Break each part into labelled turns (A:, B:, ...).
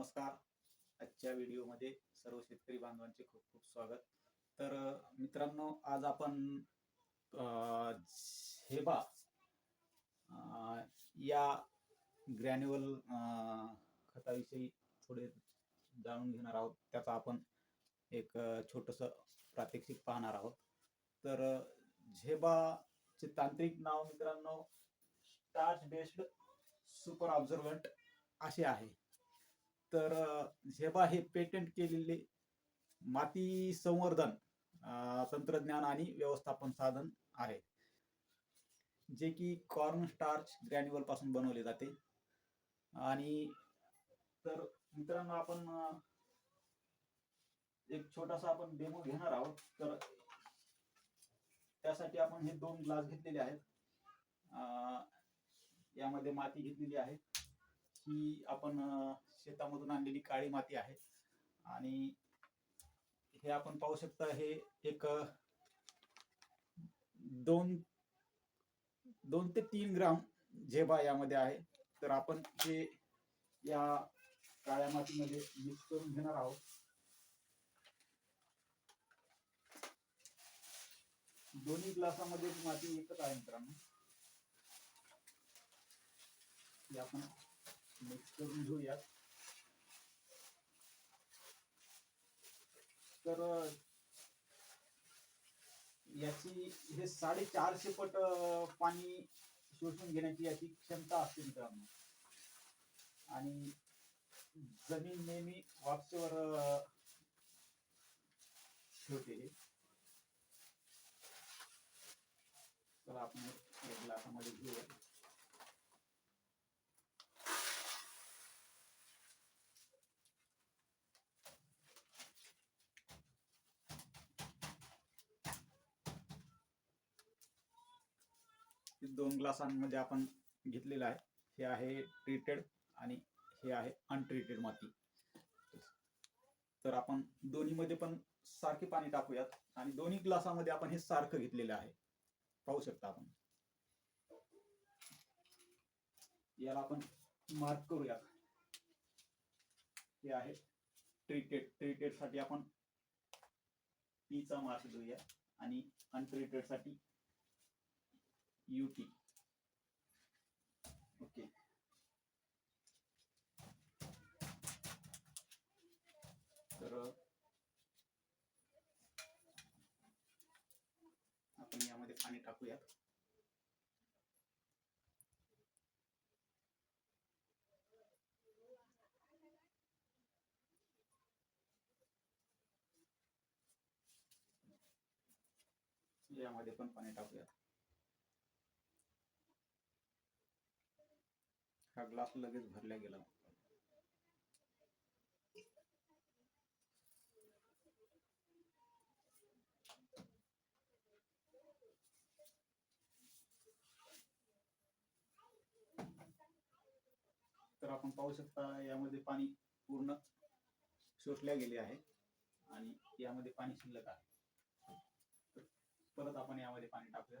A: नमस्कार. आजच्या व्हिडिओमध्ये सर्व शेतकरी बांधवांचे खूप खूप स्वागत. तर मित्रांनो आज आपण हेबा झेबा या ग्रॅन्युअल खताविषयी थोडे जाणून घेणार आहोत. त्याचा आपण एक छोटस प्रात्यक्षिक पाहणार आहोत. तर झेबाचे तांत्रिक नाव मित्रांनो स्टार्च बेस्ड सुपर ऑब्झर्वंट असे आहे. तर झेबा हे पेटंट केलेले माती संवर्धन तंत्रज्ञान आणि व्यवस्थापन साधन आहे. जे की कॉर्न स्टार्च ग्रॅन्युअलपासून बनवले जाते. आणि तर मित्रांनो आपण एक छोटासा आपण डेमो घेणार आहोत. तर त्यासाठी आपण हे दोन ग्लास घेतलेले आहेत. यामध्ये माती घेतलेली आहे. ही आपण शेतामधून आणलेली काळी माती आहे. आणि हे आपण पाहू शकता हे एक दोन दोन ते तीन ग्राम झेबा यामध्ये आहे. तर आपण हे या काळ्या मातीमध्ये मिक्स करून घेणार आहोत. दोन्ही ग्लासामध्ये माती एकच आहे मित्रांनो. आपण मिक्स करून घेऊयात. तर याची हे साडेचारशे पट पाणी शोषून घेण्याची याची क्षमता असते मित्रांनो. आणि जमीन नेहमी वापसेवर ठेवते तर आपण एक एक ग्लासामध्ये घेऊया हे दोन ग्लासांमध्ये आपण घेतलेलं आहे. हे आहे ट्रीटेड आणि हे आहे अनट्रीटेड माती. तर आपण दोन्हीमध्ये पण सारखे पाणी टाकूयात आणि दोन्ही ग्लासामध्ये आपण हे सारखं घेतलेलं आहे. पाहू शकता आपण. याला आपण मार्क करूयात. हे आहे ट्रीटेड ट्रीटेडसाठी आपण पीचा मार्क देऊया आणि अनट्रीटेडसाठी युटी ओके तर आपण यामध्ये पाणी टाकूयात यामध्ये पण पाणी टाकूयात हा ग्लास लगेच भरला गेला तर आपण पाहू शकता यामध्ये पाणी पूर्ण शोषल्या गेले आहे आणि यामध्ये पाणी शिल्लक आहे. तर परत आपण यामध्ये पाणी टाकूया.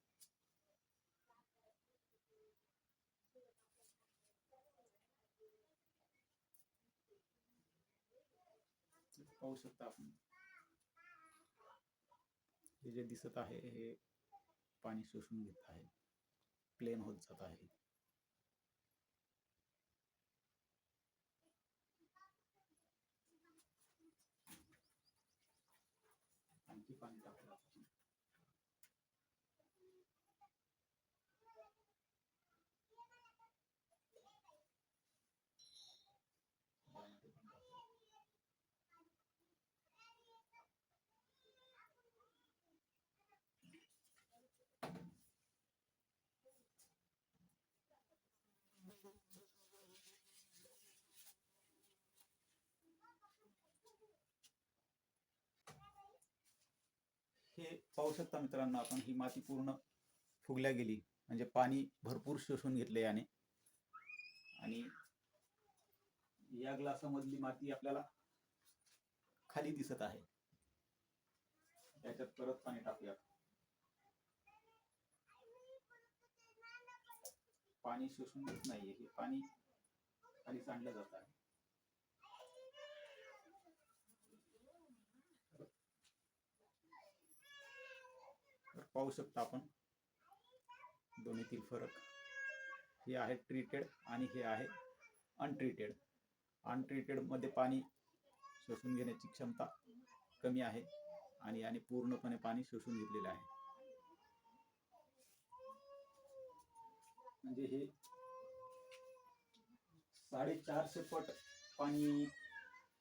A: पाहू शकता आपण हे जे दिसत आहे, हे पाणी शोषून घेत आहे. प्लेन होत जात आहे. आणखी पाणी टाकलं. हे पाहू शकता मित्रांनो आपण ही माती पूर्ण फुगल्या गेली. म्हणजे पाणी भरपूर शोषून घेतले याने. आणि या ग्लासामधली माती आपल्याला खाली दिसत आहे. त्याच्यात परत पाणी टाकूयात. पाणी शोषून घेत नाहीये हे पाणी खाली सांडलं जात आहे. पाहू शकता आपण दोन्हीतील फरक. हे आहे ट्रीटेड आणि हे आहे अनट्रीटेड अनट्रीटेडमध्ये पाणी शोषून घेण्याची क्षमता कमी आहे आणि याने पूर्णपणे पाणी शोषून घेतलेलं आहे. म्हणजे हे साडेचारशे पट पाणी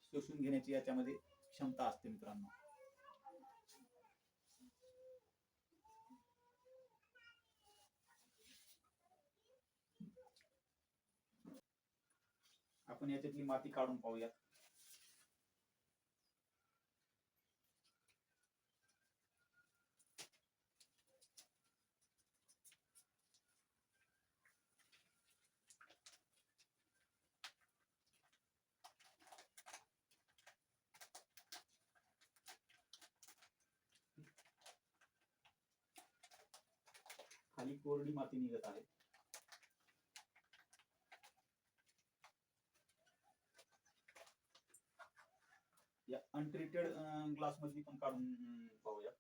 A: शोषून घेण्याची याच्यामध्ये क्षमता असते मित्रांनो. आपण याच्यातली माती काढून पाहूयात. खाली कोरडी माती निघत आहे. या अनट्रीटेड ग्लास मधली पण काढून पाहूया.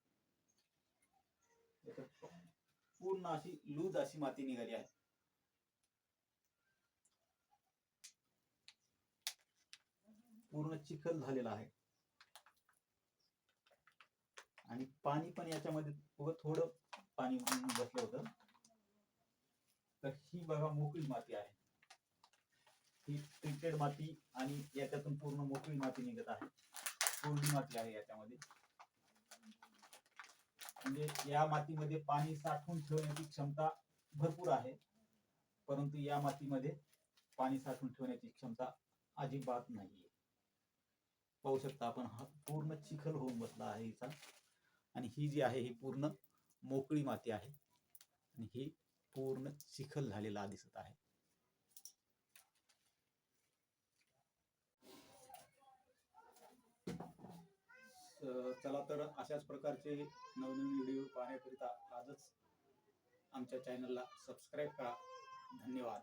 A: पूर्ण अशी लूज अशी माती निघाली आहे. पूर्ण चिखल झालेला आहे. आणि पाणी पण याच्यामध्ये थोडं पाणी बसलं होतं. तर ही बघा मोकळी माती आहे. ही ट्रीटेड माती आणि याच्यातून पूर्ण मोकळी माती निघत आहे. कोरडी माती आहे याच्यामध्ये. म्हणजे या मातीमध्ये पाणी साठवून ठेवण्याची क्षमता भरपूर आहे. परंतु या मातीमध्ये पाणी साठवून ठेवण्याची क्षमता अजिबात नाहीये. पाहू शकता आपण हा पूर्ण चिखल होऊन बसला आहे हिचा. आणि ही जी आहे ही पूर्ण मोकळी माती आहे. आणि ही पूर्ण चिखल झालेला दिसत आहे. चला तर अशाच प्रकारचे नवनवीन व्हिडिओ पाहण्याकरिता आजच आमच्या चॅनलला सबस्क्राईब करा. धन्यवाद.